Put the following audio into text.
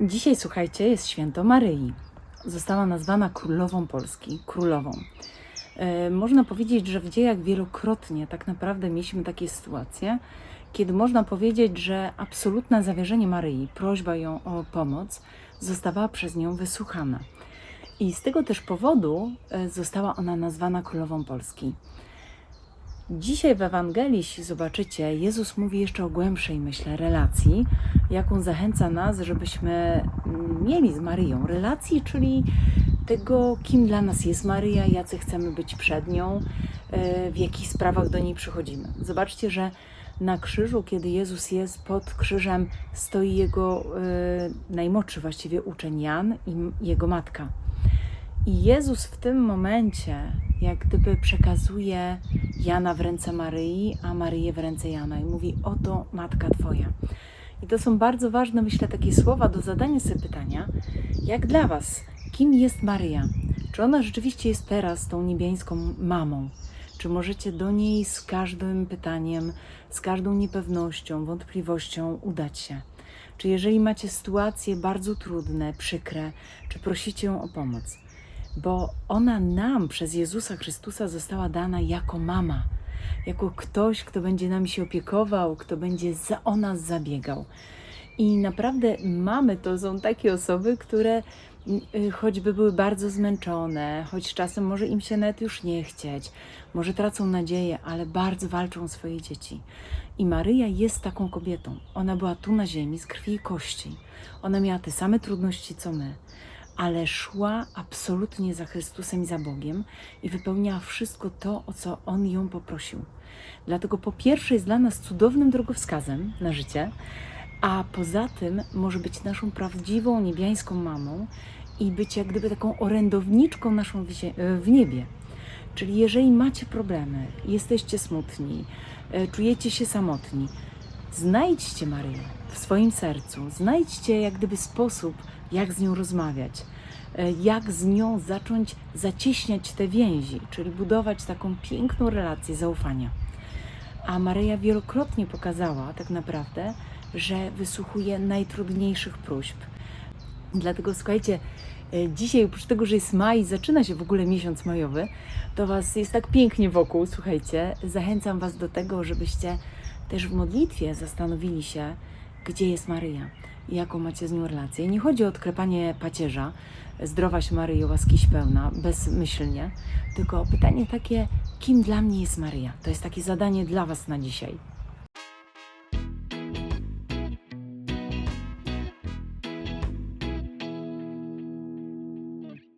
Dzisiaj, słuchajcie, jest święto Maryi. Została nazwana królową Polski, królową. E, można powiedzieć, że w dziejach wielokrotnie tak naprawdę mieliśmy takie sytuacje, kiedy można powiedzieć, że absolutne zawierzenie Maryi, prośba ją o pomoc, zostawała przez nią wysłuchana. I z tego też powodu e, została ona nazwana królową Polski. Dzisiaj w Ewangelii, jeśli zobaczycie, Jezus mówi jeszcze o głębszej, myślę, relacji, jaką zachęca nas, żebyśmy mieli z Maryją. Relacji, czyli tego, kim dla nas jest Maryja, jacy chcemy być przed nią, e, w jakich sprawach do niej przychodzimy. Zobaczcie, że na krzyżu, kiedy Jezus jest pod krzyżem, stoi jego e, najmłodszy właściwie uczeń Jan i jego matka. I Jezus w tym momencie, jak gdyby przekazuje Jana w ręce Maryi, a Maryję w ręce Jana i mówi: Oto matka Twoja. I to są bardzo ważne, myślę, takie słowa do zadania sobie pytania, jak dla Was, kim jest Maryja? Czy ona rzeczywiście jest teraz tą niebiańską mamą? Czy możecie do niej z każdym pytaniem, z każdą niepewnością, wątpliwością udać się? Czy jeżeli macie sytuacje bardzo trudne, przykre, czy prosicie ją o pomoc? Bo ona nam przez Jezusa Chrystusa została dana jako mama, jako ktoś, kto będzie nami się opiekował, kto będzie za, o nas zabiegał. I naprawdę mamy to są takie osoby, które y, choćby były bardzo zmęczone, choć czasem może im się nawet już nie chcieć, może tracą nadzieję, ale bardzo walczą o swoje dzieci. I Maryja jest taką kobietą. Ona była tu na ziemi z krwi i kości. Ona miała te same trudności co my, ale szła absolutnie za Chrystusem i za Bogiem i wypełniała wszystko to, o co On ją poprosił. Dlatego po pierwsze jest dla nas cudownym drogowskazem na życie, a poza tym może być naszą prawdziwą niebiańską mamą i być jak gdyby taką orędowniczką naszą w, w niebie. Czyli jeżeli macie problemy, jesteście smutni, e, czujecie się samotni, znajdźcie Maryję w swoim sercu, znajdźcie jak gdyby sposób, jak z nią rozmawiać, e, jak z nią zacząć zacieśniać te więzi, czyli budować taką piękną relację zaufania. A Maryja wielokrotnie pokazała tak naprawdę, że wysłuchuje najtrudniejszych próśb. Dlatego słuchajcie, dzisiaj oprócz tego, że jest maj, zaczyna się w ogóle miesiąc majowy, to Was jest tak pięknie wokół, słuchajcie. Zachęcam Was do tego, żebyście też w modlitwie zastanowili się, gdzie jest Maryja i jaką macie z nią relację. Nie chodzi o odklepanie pacierza, zdrowaś Maryjo, łaskiś pełna, bezmyślnie, tylko pytanie takie, kim dla mnie jest Maryja? To jest takie zadanie dla Was na dzisiaj.